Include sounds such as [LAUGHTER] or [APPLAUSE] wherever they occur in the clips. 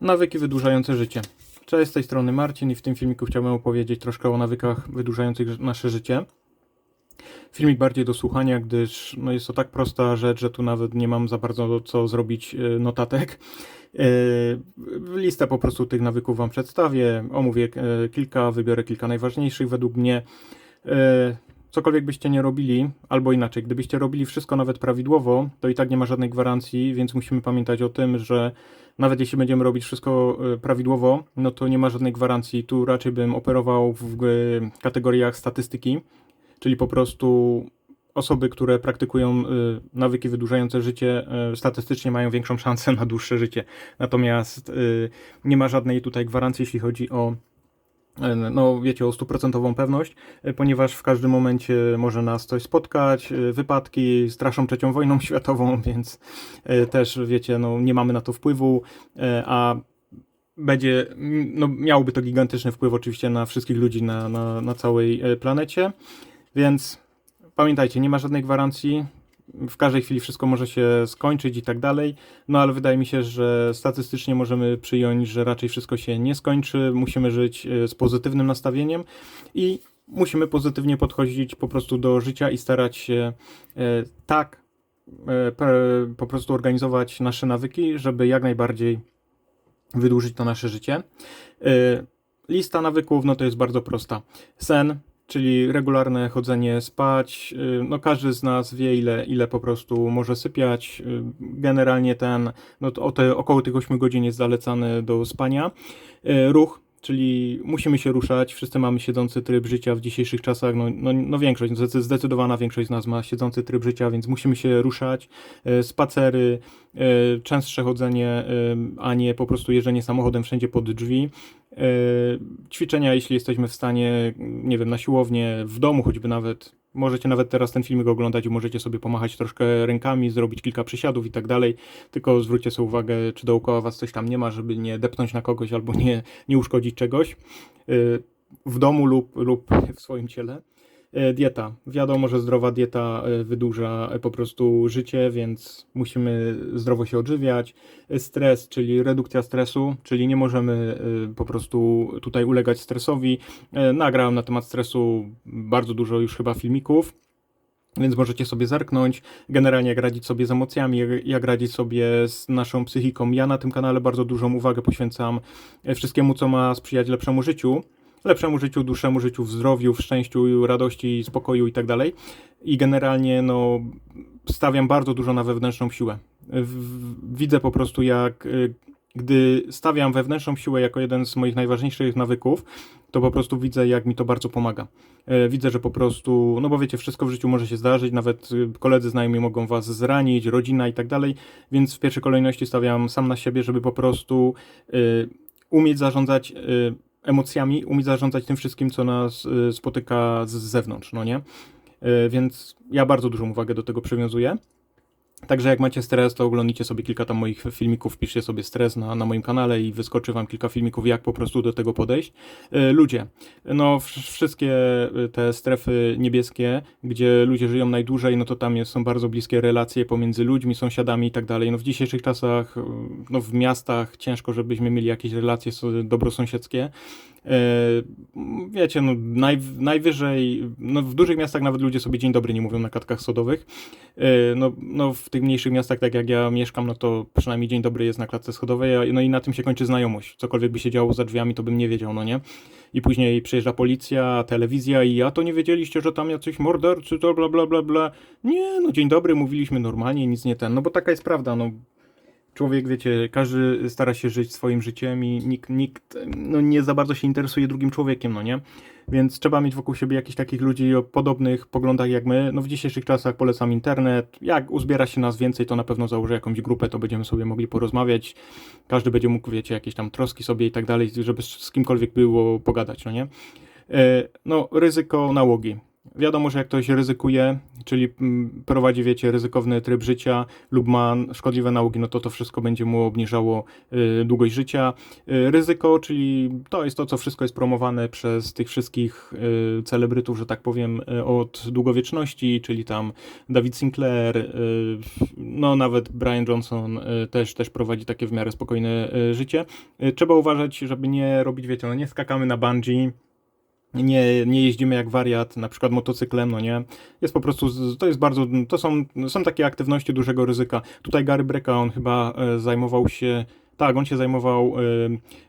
Nawyki wydłużające życie. Cześć, z tej strony Marcin i w tym filmiku chciałbym opowiedzieć troszkę o nawykach wydłużających nasze życie. Filmik bardziej do słuchania, gdyż no jest to tak prosta rzecz, że tu nawet nie mam za bardzo co zrobić e, notatek. E, Listę po prostu tych nawyków Wam przedstawię, omówię e, kilka, wybiorę kilka najważniejszych według mnie. Cokolwiek byście nie robili, albo inaczej, gdybyście robili wszystko nawet prawidłowo, to i tak nie ma żadnej gwarancji, więc musimy pamiętać o tym, że nawet jeśli będziemy robić wszystko e, prawidłowo, no to nie ma żadnej gwarancji. Tu raczej bym operował w kategoriach statystyki, czyli po prostu osoby, które praktykują e, nawyki wydłużające życie, e, statystycznie mają większą szansę na dłuższe życie. Natomiast nie ma żadnej tutaj gwarancji, jeśli chodzi o no wiecie, o stuprocentową pewność, e, ponieważ w każdym momencie może nas coś spotkać, e, wypadki straszą trzecią wojną [LAUGHS] światową, więc e, też wiecie, no nie mamy na to wpływu, e, a będzie, no miałoby to gigantyczny wpływ oczywiście na wszystkich ludzi na, na, na całej e, planecie, więc pamiętajcie, nie ma żadnej gwarancji, w każdej chwili wszystko może się skończyć i tak dalej, no ale wydaje mi się, że statystycznie możemy przyjąć, że raczej wszystko się nie skończy, musimy żyć e, z pozytywnym nastawieniem i musimy pozytywnie podchodzić po prostu do życia i starać się e, tak e, po prostu organizować nasze nawyki, żeby jak najbardziej wydłużyć to nasze życie. Lista nawyków, no to jest bardzo prosta. Sen, czyli regularne chodzenie spać. y, No każdy z nas wie, ile, ile po prostu może sypiać. Y, Generalnie ten, no to około tych 8 godzin jest zalecane do spania. Y, Ruch, czyli musimy się ruszać. Wszyscy mamy siedzący tryb życia w dzisiejszych czasach. No, no, no większość, zdecy- zdecydowana większość z nas ma siedzący tryb życia, więc musimy się ruszać. Y, Spacery, y, częstsze chodzenie, y, a nie po prostu jeżdżenie samochodem wszędzie pod drzwi. E, ćwiczenia, jeśli jesteśmy w stanie, nie wiem, na siłownię, w domu choćby nawet. Możecie nawet teraz ten filmik oglądać i możecie sobie pomachać troszkę rękami, zrobić kilka przysiadów i tak dalej. Tylko zwróćcie sobie uwagę, czy dookoła was coś tam nie ma, żeby nie depnąć na kogoś albo nie, nie uszkodzić czegoś. E, W domu lub, lub w swoim ciele. E, Dieta. Wiadomo, że zdrowa dieta e, wydłuża po prostu życie, więc musimy zdrowo się odżywiać. E, Stres, czyli redukcja stresu, czyli nie możemy po prostu tutaj ulegać stresowi. Nagrałem na temat stresu bardzo dużo już chyba filmików. Więc możecie sobie zerknąć, generalnie jak radzić sobie z emocjami, jak- radzić sobie z naszą psychiką. Ja na tym kanale bardzo dużą uwagę poświęcam wszystkiemu, co ma sprzyjać lepszemu życiu lepszemu życiu, dłuższemu życiu, w zdrowiu, w szczęściu, radości, spokoju i tak dalej. I generalnie no, stawiam bardzo dużo na wewnętrzną siłę. Widzę po prostu jak y, gdy stawiam wewnętrzną siłę jako jeden z moich najważniejszych nawyków, to po prostu widzę, jak mi to bardzo pomaga. E, Widzę, że po prostu, no bo wiecie, wszystko w życiu może się zdarzyć, nawet y, koledzy znajomi mogą was zranić, rodzina i tak dalej, więc w pierwszej kolejności stawiam sam na siebie, żeby po prostu y, umieć zarządzać emocjami, umieć zarządzać tym wszystkim, co nas y, spotyka z zewnątrz, no nie? Y, Więc ja bardzo dużą uwagę do tego przywiązuję. Także jak macie stres, to oglądnijcie sobie kilka tam moich filmików, piszcie sobie stres na, na moim kanale i wyskoczy wam kilka filmików, jak po prostu do tego podejść. Y, Ludzie, no wsz- wszystkie te strefy niebieskie, gdzie ludzie żyją najdłużej, no to tam jest, są bardzo bliskie relacje pomiędzy ludźmi, sąsiadami i tak dalej. No w dzisiejszych czasach, no w miastach ciężko, żebyśmy mieli jakieś relacje dobrosąsiedzkie. E, Wiecie, no naj, najwyżej, no w dużych miastach nawet ludzie sobie dzień dobry nie mówią na katkach sodowych. E, No, no w tych mniejszych miastach, tak jak ja mieszkam, no to przynajmniej dzień dobry jest na klatce schodowej, no i na tym się kończy znajomość. Cokolwiek by się działo za drzwiami, to bym nie wiedział, no nie? I później przyjeżdża policja, telewizja i a to nie wiedzieliście, że tam jacyś mordercy, to bla bla bla bla. Nie, no dzień dobry, mówiliśmy normalnie, nic nie ten, no bo taka jest prawda, no człowiek, wiecie, każdy stara się żyć swoim życiem i nikt, nikt no, nie za bardzo się interesuje drugim człowiekiem, no nie? Więc trzeba mieć wokół siebie jakichś takich ludzi o podobnych poglądach jak my. No w dzisiejszych czasach polecam internet. Jak uzbiera się nas więcej, to na pewno założę jakąś grupę, to będziemy sobie mogli porozmawiać. Każdy będzie mógł, wiecie, jakieś tam troski sobie i tak dalej, żeby z kimkolwiek było pogadać, no nie? E, No, ryzyko nałogi. Wiadomo, że jak ktoś ryzykuje, czyli mm, prowadzi, wiecie, ryzykowny tryb życia lub ma szkodliwe nałogi, no to to wszystko będzie mu obniżało y, długość życia. Y, ryzyko, czyli to jest to, co wszystko jest promowane przez tych wszystkich y, celebrytów, że tak powiem, od długowieczności, czyli tam David Sinclair, no nawet Brian Johnson też, też prowadzi takie w miarę spokojne życie. Trzeba uważać, żeby nie robić, wiecie, no nie skakamy na bungee, nie, nie jeździmy jak wariat, na przykład motocyklem, no nie. Jest po prostu, to jest bardzo, to są, są takie aktywności dużego ryzyka. Tutaj Gary Breka, on chyba e, zajmował się, tak, on się zajmował e,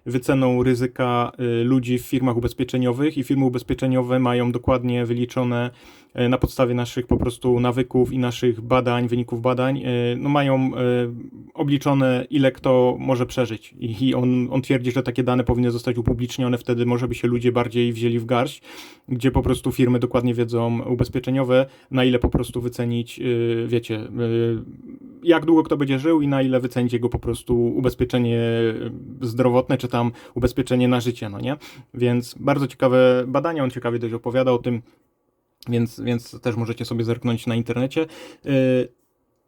wyceną ryzyka e, ludzi w firmach ubezpieczeniowych i firmy ubezpieczeniowe mają dokładnie wyliczone na podstawie naszych po prostu nawyków i naszych badań, wyników badań, e, no mają e, obliczone ile kto może przeżyć i on, on twierdzi, że takie dane powinny zostać upublicznione, wtedy może by się ludzie bardziej wzięli w garść, gdzie po prostu firmy dokładnie wiedzą ubezpieczeniowe, na ile po prostu wycenić, wiecie, jak długo kto będzie żył i na ile wycenić jego po prostu ubezpieczenie zdrowotne, czy tam ubezpieczenie na życie, no nie? Więc bardzo ciekawe badania, on ciekawie dość opowiada o tym, więc, więc też możecie sobie zerknąć na internecie.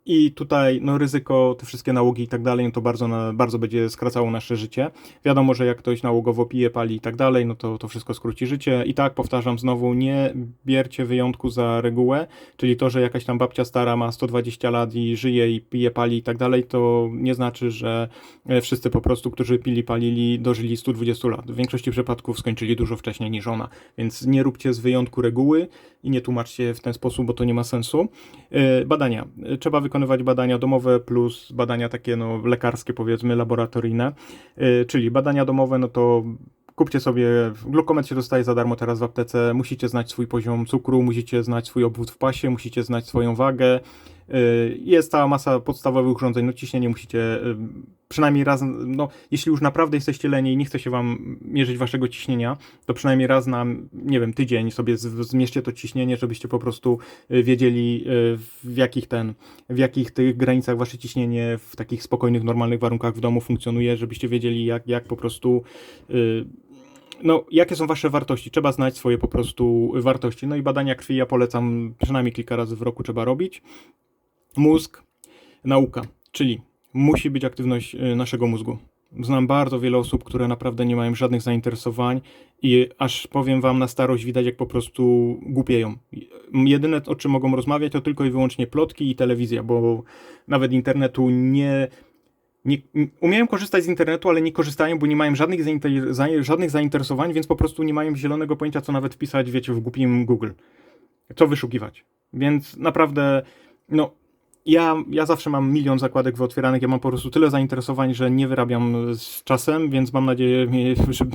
I tutaj no, ryzyko, te wszystkie nałogi i tak dalej, no to bardzo, bardzo będzie skracało nasze życie. Wiadomo, że jak ktoś nałogowo pije, pali i tak dalej, no to to wszystko skróci życie. I tak powtarzam znowu, nie bierzcie wyjątku za regułę, czyli to, że jakaś tam babcia stara ma 120 lat i żyje i pije, pali i tak dalej, to nie znaczy, że e, wszyscy po prostu, którzy pili, palili, dożyli 120 lat. W większości przypadków skończyli dużo wcześniej niż ona. Więc nie róbcie z wyjątku reguły i nie tłumaczcie w ten sposób, bo to nie ma sensu. E, Badania. E, Trzeba wykonywać badania domowe plus badania takie no, lekarskie, powiedzmy, laboratoryjne. E, Czyli badania domowe, no to kupcie sobie, glukometr się dostaje za darmo teraz w aptece, musicie znać swój poziom cukru, musicie znać swój obwód w pasie, musicie znać swoją wagę. Y, Jest cała masa podstawowych urządzeń, no ciśnienie musicie y, przynajmniej raz, no jeśli już naprawdę jesteście leni i nie chce się wam mierzyć waszego ciśnienia, to przynajmniej raz na, nie wiem, tydzień sobie zmierzcie to ciśnienie, żebyście po prostu y, wiedzieli w jakich ten, w jakich tych granicach wasze ciśnienie w takich spokojnych, normalnych warunkach w domu funkcjonuje, żebyście wiedzieli jak, jak po prostu no, jakie są wasze wartości? Trzeba znać swoje po prostu wartości. No i badania krwi ja polecam przynajmniej kilka razy w roku trzeba robić. Mózg, nauka, czyli musi być aktywność y, naszego mózgu. Znam bardzo wiele osób, które naprawdę nie mają żadnych zainteresowań i aż powiem wam na starość widać, jak po prostu głupieją. Jedyne, o czym mogą rozmawiać, to tylko i wyłącznie plotki i telewizja, bo nawet internetu nie, nie, umieją korzystać z internetu, ale nie korzystają, bo nie mają żadnych, żadnych zainteresowań, więc po prostu nie mają zielonego pojęcia, co nawet wpisać, wiecie, w głupim Google. Co wyszukiwać. Więc naprawdę, no, ja, ja zawsze mam milion zakładek wyotwieranych, ja mam po prostu tyle zainteresowań, że nie wyrabiam z czasem, więc mam nadzieję, [LAUGHS] że,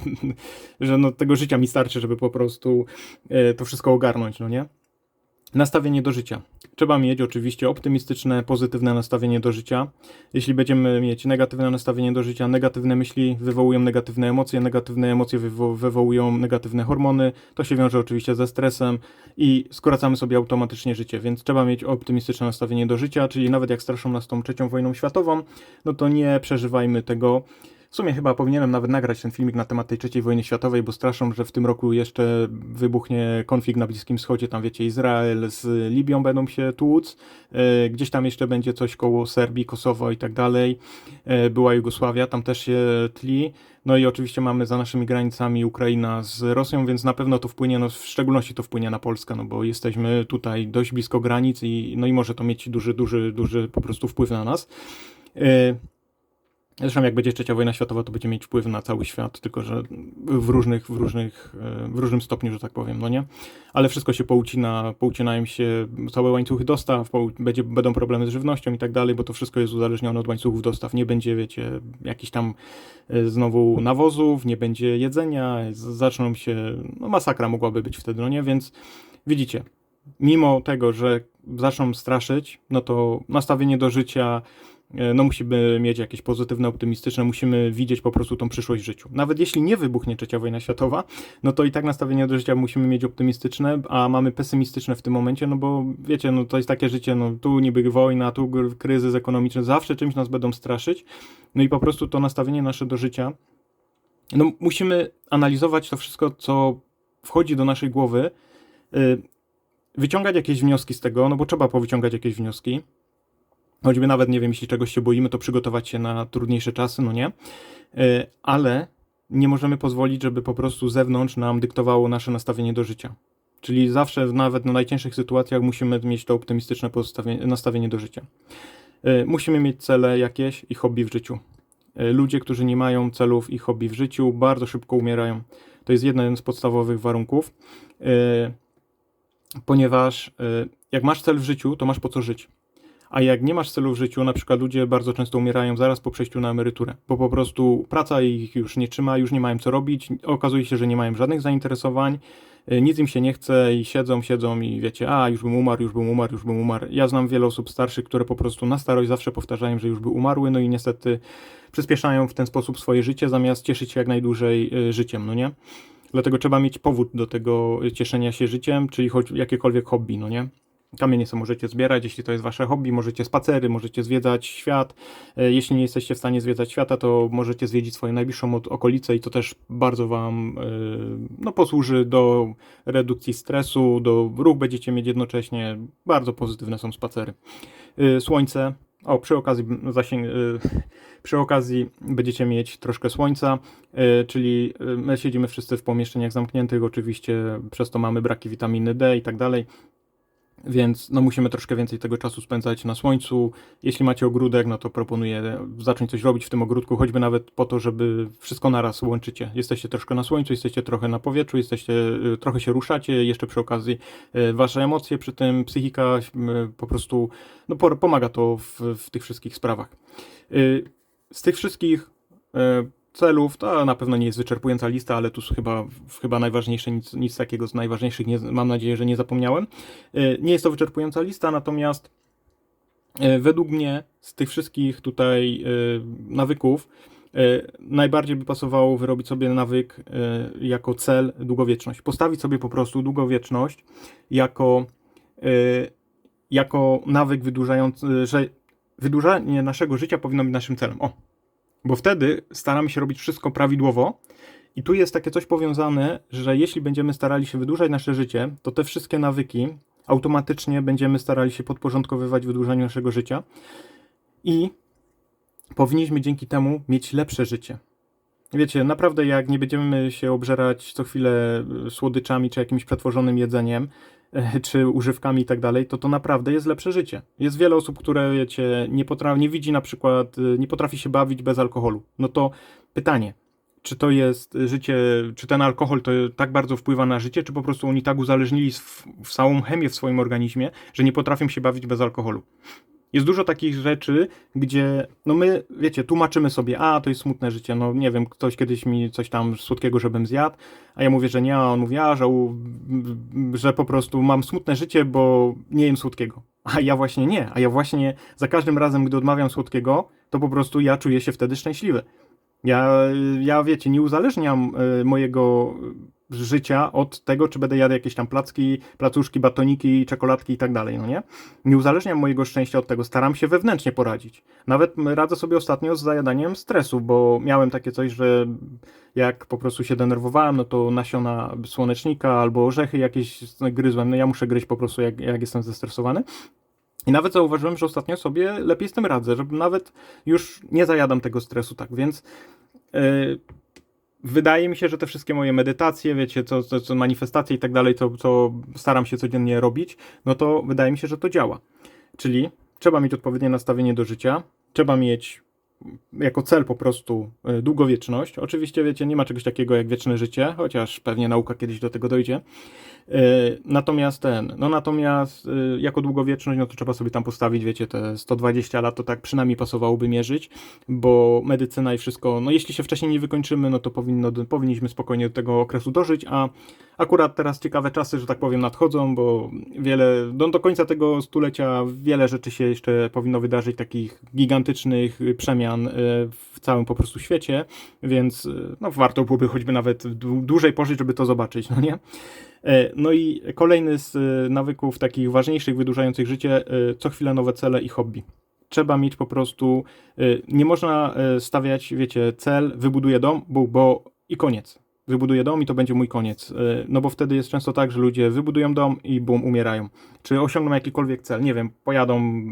że no, tego życia mi starczy, żeby po prostu e, to wszystko ogarnąć, no nie? Nastawienie do życia. Trzeba mieć oczywiście optymistyczne, pozytywne nastawienie do życia. Jeśli będziemy mieć negatywne nastawienie do życia, negatywne myśli wywołują negatywne emocje, negatywne emocje wywo- wywołują negatywne hormony, to się wiąże oczywiście ze stresem i skracamy sobie automatycznie życie, więc trzeba mieć optymistyczne nastawienie do życia, czyli nawet jak straszą nas tą trzecią wojną światową, no to nie przeżywajmy tego. W sumie chyba powinienem nawet nagrać ten filmik na temat tej trzeciej wojny światowej, bo straszą, że w tym roku jeszcze wybuchnie konflikt na Bliskim Wschodzie, tam wiecie, Izrael z Libią będą się tłuc, e, gdzieś tam jeszcze będzie coś koło Serbii, Kosowo i tak dalej, E, była Jugosławia, tam też się tli, no i oczywiście mamy za naszymi granicami Ukraina z Rosją, więc na pewno to wpłynie, no w szczególności to wpłynie na Polskę, no bo jesteśmy tutaj dość blisko granic i no i może to mieć duży, duży, duży po prostu wpływ na nas. Zresztą jak będzie trzecia wojna światowa, to będzie mieć wpływ na cały świat, tylko że w różnych, w różnych, e, w różnym stopniu, że tak powiem, no nie? Ale wszystko się poucina, poucinają się całe łańcuchy dostaw, będzie, będą problemy z żywnością i tak dalej, bo to wszystko jest uzależnione od łańcuchów dostaw. Nie będzie, wiecie, jakichś tam e, znowu nawozów, nie będzie jedzenia, zaczną się, no masakra mogłaby być wtedy, no nie? Więc widzicie, mimo tego, że zaczną straszyć, no to nastawienie do życia no musimy mieć jakieś pozytywne, optymistyczne, musimy widzieć po prostu tą przyszłość w życiu. Nawet jeśli nie wybuchnie trzecia wojna światowa, no to i tak nastawienie do życia musimy mieć optymistyczne, a mamy pesymistyczne w tym momencie, no bo wiecie, no to jest takie życie, no tu niby wojna, tu kryzys ekonomiczny, zawsze czymś nas będą straszyć, no i po prostu to nastawienie nasze do życia, no musimy analizować to wszystko, co wchodzi do naszej głowy, y, wyciągać jakieś wnioski z tego, no bo trzeba powyciągać jakieś wnioski. Choćby nawet, nie wiem, jeśli czegoś się boimy, to przygotować się na trudniejsze czasy, no nie? E, Ale nie możemy pozwolić, żeby po prostu zewnątrz nam dyktowało nasze nastawienie do życia. Czyli zawsze, nawet na najcięższych sytuacjach, musimy mieć to optymistyczne nastawienie do życia. E, Musimy mieć cele jakieś i hobby w życiu. E, Ludzie, którzy nie mają celów i hobby w życiu, bardzo szybko umierają. To jest jeden z podstawowych warunków, ponieważ jak masz cel w życiu, to masz po co żyć. A jak nie masz celu w życiu, na przykład ludzie bardzo często umierają zaraz po przejściu na emeryturę, bo po prostu praca ich już nie trzyma, już nie mają co robić, okazuje się, że nie mają żadnych zainteresowań, y, nic im się nie chce i siedzą, siedzą i wiecie, a już bym umarł, już bym umarł, już bym umarł. Ja znam wiele osób starszych, które po prostu na starość zawsze powtarzają, że już by umarły, no i niestety przyspieszają w ten sposób swoje życie, zamiast cieszyć się jak najdłużej y, życiem, no nie? Dlatego trzeba mieć powód do tego cieszenia się życiem, czyli choć jakiekolwiek hobby, no nie? Kamienie sobie możecie zbierać, jeśli to jest wasze hobby, możecie spacery, możecie zwiedzać świat. E, Jeśli nie jesteście w stanie zwiedzać świata, to możecie zwiedzić swoją najbliższą okolicę i to też bardzo wam e, no, posłuży do redukcji stresu, do ruch będziecie mieć jednocześnie. Bardzo pozytywne są spacery. E, Słońce. O, przy okazji, zasięg, przy okazji będziecie mieć troszkę słońca, czyli my siedzimy wszyscy w pomieszczeniach zamkniętych, oczywiście przez to mamy braki witaminy D i tak dalej. Więc no, musimy troszkę więcej tego czasu spędzać na słońcu. Jeśli macie ogródek, no to proponuję zacząć coś robić w tym ogródku, choćby nawet po to, żeby wszystko naraz łączycie. Jesteście troszkę na słońcu, jesteście trochę na powietrzu, jesteście, y, trochę się ruszacie, jeszcze przy okazji y, wasze emocje, przy tym psychika y, po prostu no, po- pomaga to w, w tych wszystkich sprawach. Z tych wszystkich celów, to na pewno nie jest wyczerpująca lista, ale tu chyba, chyba najważniejsze, nic, nic takiego z najważniejszych, nie, mam nadzieję, że nie zapomniałem. Y, Nie jest to wyczerpująca lista, natomiast y, według mnie z tych wszystkich tutaj y, nawyków najbardziej by pasowało wyrobić sobie nawyk jako cel długowieczność. Postawić sobie po prostu długowieczność jako, jako nawyk wydłużający, że wydłużanie naszego życia powinno być naszym celem. O, bo wtedy staramy się robić wszystko prawidłowo. I tu jest takie coś powiązane, że jeśli będziemy starali się wydłużać nasze życie, to te wszystkie nawyki automatycznie będziemy starali się podporządkowywać wydłużaniu naszego życia i powinniśmy dzięki temu mieć lepsze życie. Wiecie, naprawdę jak nie będziemy się obżerać co chwilę słodyczami czy jakimś przetworzonym jedzeniem, [LAUGHS] czy używkami i tak dalej, to to naprawdę jest lepsze życie. Jest wiele osób, które, wiecie, nie, potra- nie widzi na przykład, nie potrafi się bawić bez alkoholu. No to pytanie, czy to jest życie, czy ten alkohol to tak bardzo wpływa na życie, czy po prostu oni tak uzależnili w, w całą chemię w swoim organizmie, że nie potrafią się bawić bez alkoholu. Jest dużo takich rzeczy, gdzie, no my, wiecie, tłumaczymy sobie, a to jest smutne życie, no nie wiem, ktoś kiedyś mi coś tam słodkiego, żebym zjadł, a ja mówię, że nie, a on mówi, a, że, że po prostu mam smutne życie, bo nie jem słodkiego. A ja właśnie nie, a ja właśnie za każdym razem, gdy odmawiam słodkiego, to po prostu ja czuję się wtedy szczęśliwy. Ja, ja wiecie, nie uzależniam y, mojego życia od tego, czy będę jadł jakieś tam placki, placuszki, batoniki, czekoladki i tak dalej, no nie? Nie uzależniam mojego szczęścia od tego, staram się wewnętrznie poradzić. Nawet radzę sobie ostatnio z zajadaniem stresu, bo miałem takie coś, że jak po prostu się denerwowałem, no to nasiona słonecznika albo orzechy jakieś gryzłem, no ja muszę gryźć po prostu jak, jak jestem zestresowany. I nawet zauważyłem, że ostatnio sobie lepiej z tym radzę, że nawet już nie zajadam tego stresu tak, więc yy, wydaje mi się, że te wszystkie moje medytacje, wiecie, co, co, co manifestacje i tak dalej, co, co staram się codziennie robić, no to wydaje mi się, że to działa. Czyli trzeba mieć odpowiednie nastawienie do życia, trzeba mieć jako cel po prostu y, długowieczność. Oczywiście, wiecie, nie ma czegoś takiego jak wieczne życie, chociaż pewnie nauka kiedyś do tego dojdzie. Y, Natomiast ten, no natomiast y, jako długowieczność, no to trzeba sobie tam postawić, wiecie, te 120 lat, to tak przynajmniej pasowałoby mierzyć, bo medycyna i wszystko, no jeśli się wcześniej nie wykończymy, no to powinno, powinniśmy spokojnie do tego okresu dożyć, a akurat teraz ciekawe czasy, że tak powiem, nadchodzą, bo wiele, do, do końca tego stulecia wiele rzeczy się jeszcze powinno wydarzyć, takich gigantycznych przemian y, w całym po prostu świecie, więc y, no warto byłoby choćby nawet dłu- dłużej pożyć, żeby to zobaczyć, no nie? E, No i kolejny z nawyków takich ważniejszych, wydłużających życie, co chwilę nowe cele i hobby. Trzeba mieć po prostu, nie można stawiać, wiecie, cel, wybuduję dom, bo, bo i koniec. Wybuduję dom i to będzie mój koniec. Y, No bo wtedy jest często tak, że ludzie wybudują dom i bum, umierają. Czy osiągną jakikolwiek cel, nie wiem, pojadą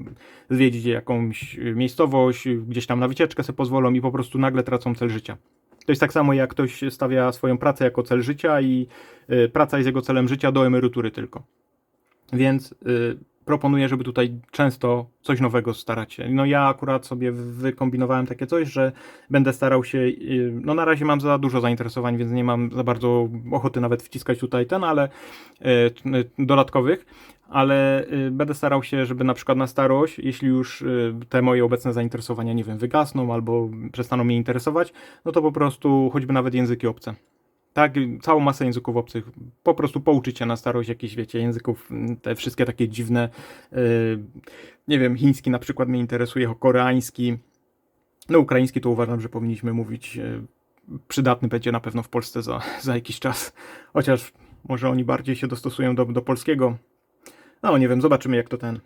zwiedzić jakąś miejscowość, gdzieś tam na wycieczkę sobie pozwolą i po prostu nagle tracą cel życia. To jest tak samo, jak ktoś stawia swoją pracę jako cel życia i y, praca jest jego celem życia do emerytury tylko. Więc y, proponuję, żeby tutaj często coś nowego starać się. No ja akurat sobie wykombinowałem takie coś, że będę starał się, y, no na razie mam za dużo zainteresowań, więc nie mam za bardzo ochoty nawet wciskać tutaj ten, ale y, y, dodatkowych, ale będę starał się, żeby na przykład na starość, jeśli już te moje obecne zainteresowania, nie wiem, wygasną albo przestaną mnie interesować, no to po prostu choćby nawet języki obce. Tak, całą masę języków obcych. Po prostu pouczyć się na starość jakichś, wiecie, języków, te wszystkie takie dziwne. Yy, nie wiem, chiński na przykład mnie interesuje, koreański. No, ukraiński to uważam, że powinniśmy mówić. Yy, przydatny będzie na pewno w Polsce za, za jakiś czas. Chociaż może oni bardziej się dostosują do, do polskiego. No, nie wiem, zobaczymy jak to ten.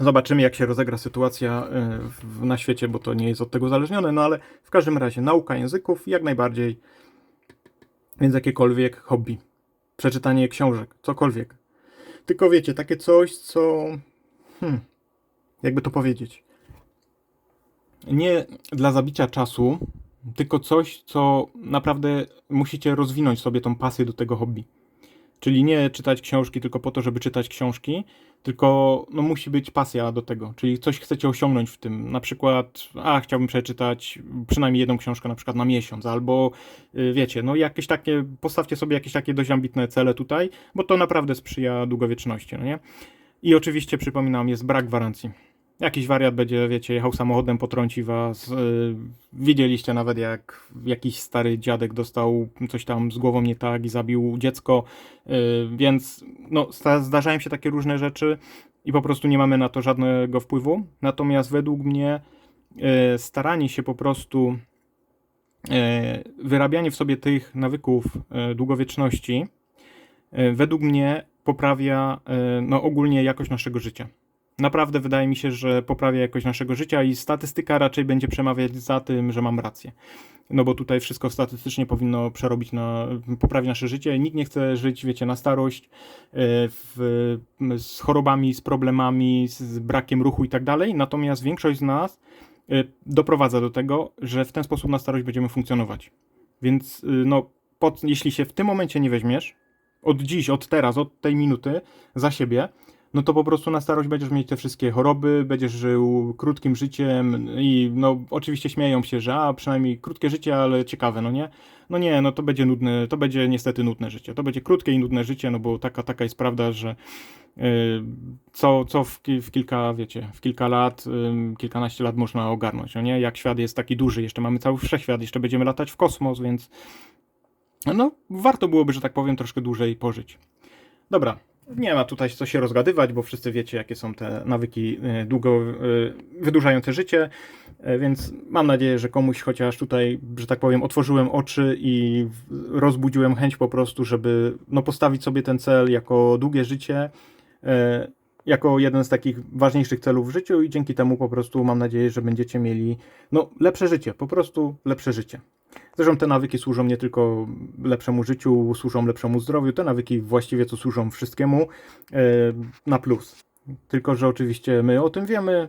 Zobaczymy, jak się rozegra sytuacja yy, w, na świecie, bo to nie jest od tego uzależnione, no ale w każdym razie nauka języków jak najbardziej więc jakiekolwiek hobby. Przeczytanie książek, cokolwiek. Tylko wiecie, takie coś, co. Hmm, jakby to powiedzieć. Nie dla zabicia czasu, tylko coś, co naprawdę musicie rozwinąć sobie tą pasję do tego hobby. Czyli nie czytać książki tylko po to, żeby czytać książki, tylko no, musi być pasja do tego. Czyli coś chcecie osiągnąć w tym. Na przykład, a chciałbym przeczytać przynajmniej jedną książkę na przykład na miesiąc, albo y, wiecie, no jakieś takie, postawcie sobie jakieś takie dość ambitne cele tutaj, bo to naprawdę sprzyja długowieczności, no nie? I oczywiście przypominam, jest brak gwarancji. Jakiś wariat będzie, wiecie, jechał samochodem, potrąci was. Yy, widzieliście nawet, jak jakiś stary dziadek dostał coś tam z głową nie tak i zabił dziecko. Yy, więc no, zdarzają się takie różne rzeczy i po prostu nie mamy na to żadnego wpływu. Natomiast według mnie yy, staranie się po prostu wyrabianie w sobie tych nawyków długowieczności według mnie poprawia no, ogólnie jakość naszego życia. Naprawdę wydaje mi się, że poprawia jakość naszego życia i statystyka raczej będzie przemawiać za tym, że mam rację. No bo tutaj wszystko statystycznie powinno przerobić na, poprawić nasze życie. Nikt nie chce żyć, wiecie, na starość, e, w, z chorobami, z problemami, z brakiem ruchu i tak dalej. Natomiast większość z nas y, doprowadza do tego, że w ten sposób na starość będziemy funkcjonować. Więc y, no, pod, jeśli się w tym momencie nie weźmiesz, od dziś, od teraz, od tej minuty za siebie, no to po prostu na starość będziesz mieć te wszystkie choroby, będziesz żył krótkim życiem i no oczywiście śmieją się, że a przynajmniej krótkie życie, ale ciekawe, no nie? No nie, no to będzie nudne, to będzie niestety nudne życie. To będzie krótkie i nudne życie, no bo taka, taka jest prawda, że yy, co, co w, w kilka, wiecie, w kilka lat, ym, kilkanaście lat można ogarnąć, no nie? Jak świat jest taki duży, jeszcze mamy cały wszechświat, jeszcze będziemy latać w kosmos, więc no warto byłoby, że tak powiem, troszkę dłużej pożyć. Dobra, nie ma tutaj co się rozgadywać, bo wszyscy wiecie, jakie są te nawyki y, długo y, wydłużające życie, y, więc mam nadzieję, że komuś chociaż tutaj, że tak powiem, otworzyłem oczy i rozbudziłem chęć po prostu, żeby no, postawić sobie ten cel jako długie życie, y, jako jeden z takich ważniejszych celów w życiu i dzięki temu po prostu mam nadzieję, że będziecie mieli no, lepsze życie, po prostu lepsze życie. Zresztą te nawyki służą nie tylko lepszemu życiu, służą lepszemu zdrowiu. Te nawyki właściwie to służą wszystkiemu e, na plus. Tylko, że oczywiście my o tym wiemy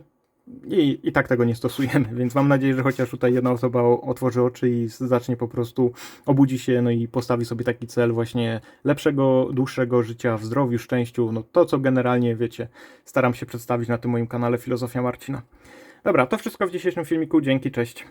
i, i tak tego nie stosujemy. [LAUGHS] Więc mam nadzieję, że chociaż tutaj jedna osoba otworzy oczy i zacznie po prostu, obudzi się no i postawi sobie taki cel właśnie lepszego, dłuższego życia w zdrowiu, szczęściu. No to, co generalnie wiecie, staram się przedstawić na tym moim kanale Filozofia Marcina. Dobra, to wszystko w dzisiejszym filmiku. Dzięki, cześć.